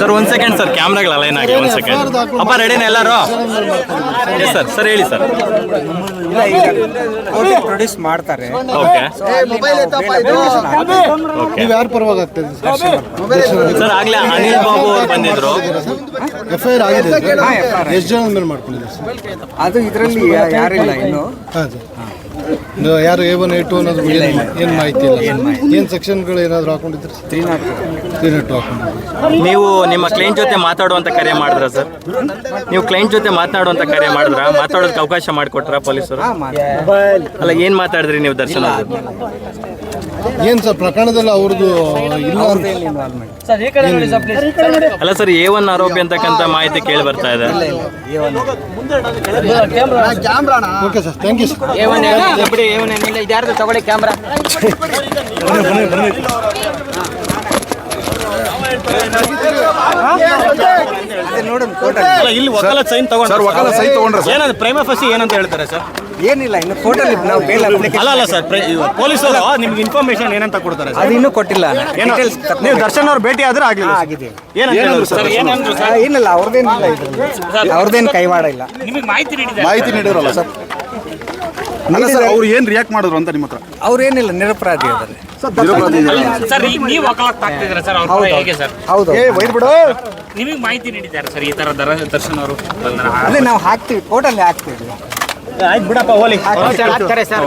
Sir ಒಂದ್ second sir ಕ್ಯಾಮ್ರಾಗಳ line ಆಗಿ ಒಂದ್ ಸೆಕೆಂಡ್ ಅಪ್ಪ ರೆಡಿನ ಎಲ್ಲರೂ? ಎಸ್ ಸರ್ ಸರ್ ಹೇಳಿ ಸರ್ ಪ್ರೊಡ್ಯೂಸ್ ಮಾಡ್ತಾರೆ. ಓಕೆ ನೀವು ಯಾರು ಪರವಾಗಿ ಸರ್ ಆಗ್ಲೇ ಅನಿಲ್ ಬಾಬು ಅವ್ರು ಬಂದಿದ್ರು. ಎಫ್ ಐ ಆರ್ ಆಗಿದೆ. ಎಷ್ಟು ಜನ ಮೇಲೆ ಮಾಡ್ಕೊಂಡಿದ್ದಾರೆ ಸರ್? ಅದು ಇದರಲ್ಲಿ ಯಾರಿಲ್ಲ ಇನ್ನು? ಯಾರು ಎ ಒನ್ ಎ ಟು ಅನ್ನೋದು ಏನು ಏನು ಮಾಹಿತಿ ಇಲ್ಲ? ಏನು ಸೆಕ್ಷನ್ಗಳು ಏನಾದರೂ ಹಾಕೊಂಡಿದ್ರು ತ್ರೀ ನಾಟ್ ತ್ರೀ ನಾಟ್ ಹಾಕೊಂಡಿದ್ರು ನೀವು ನಿಮ್ಮ ಕ್ಲೈಂಟ್ ಜೊತೆ ಮಾತಾಡುವಂಥ ಕರೆ ಮಾಡಿದ್ರ ಸರ್ ನೀವು ಕ್ಲೈಂಟ್ ಜೊತೆ ಮಾತಾಡುವಂಥ ಕರೆ ಮಾಡಿದ್ರ? ಮಾತಾಡೋದಕ್ಕೆ ಅವಕಾಶ ಮಾಡಿಕೊಟ್ರ ಪೊಲೀಸರು? ಅಲ್ಲ ಏನು ಮಾತಾಡಿದ್ರಿ ನೀವು ದರ್ಶನ ಏನು ಸರ್ ಪ್ರಕರಣದಲ್ಲಿ ಅವ್ರದ್ದು ಇಲ್ಲ ಅಲ್ಲ ಸರ್ ಎ ಒನ್ ಆರೋಪಿ ಅಂತಕ್ಕಂಥ ಮಾಹಿತಿ ಕೇಳಿ ಬರ್ತಾ ಇದೆ. Okay sir thank you sir ಇದ್ಯಾರ್ದು ತಗೊಳ್ಳಿ ಕ್ಯಾಮ್ರಾ ಇಲ್ಲಿ ವಕಾಲತ್ ಸೈನ್ ಸರ್, ವಕಾಲತ್ ಸೈನ್ ತಗೊಂಡ್ರೆ ಸರ್? ಏನಂದ್ರೆ ಪ್ರೈಮ ಫಸಿ ಏನಂತ ಹೇಳ್ತಾರೆ ಸರ್? ಏನಿಲ್ಲ ಇನ್ನು ಕೋರ್ಟಲ್ಲಿ ನಾವು ಬೇಲ್ ಅಲ್ಲ ಅಲ್ಲ ಸರ್ ಪೊಲೀಸರು ನಿಮ್ಗೆ ಇನ್ಫಾರ್ಮೇಶನ್ ಏನಂತ ಕೊಡ್ತಾರೆ ಅದು ಇನ್ನೂ ಕೊಟ್ಟಿಲ್ಲ. ನೀವು ದರ್ಶನ್ ಅವ್ರ ಭೇಟಿ ಆದ್ರೆ ಆಗಿಲ್ಲ ಹಾ, ಆಗಿದೆ. ಏನಿಲ್ಲ ಅವ್ರದ್ದೇನಿಲ್ಲ ಅವ್ರದ್ದೇನು ಕೈವಾಡ ಇಲ್ಲ. ಮಾಹಿತಿ ನೀಡಿರಲ್ಲ ಸರ್? ಅಲ್ಲ ಸರ್ ಅವ್ರು ಏನ್ ರಿಯಾಕ್ಟ್ ಮಾಡಿದ್ರು ಅಂತ ನಿಮ್ಮ ಹತ್ರ? ಅವ್ರೇನಿಲ್ಲ ನಿರಪರಾಧಿ ಅದರಲ್ಲಿ ನಿರಪರಾಧಿ ಇದ್ದಾರೆ. ಸರ್ ಈಗ ನೀವು ವಕಾಲತ್ ಸರ್? ಅವ್ರ ಹೌದು ಹೇಗೆ ಸರ್? ಹೌದು ನಿಮಗೆ ಮಾಹಿತಿ ನೀಡಿದ್ದಾರೆ ಸರ್ ಈ ತರ ದರ ದರ್ಶನ್ ಅವರು? ಅದೇ ನಾವು ಹಾಕ್ತೀವಿ ಕೋರ್ಟಲ್ಲಿ ಹಾಕ್ತೀವಿ. ಆಯ್ತು ಬಿಡಪ್ಪ ಹೋಲಿ ಹಾಕ್ತೀವಿ. ಸರ್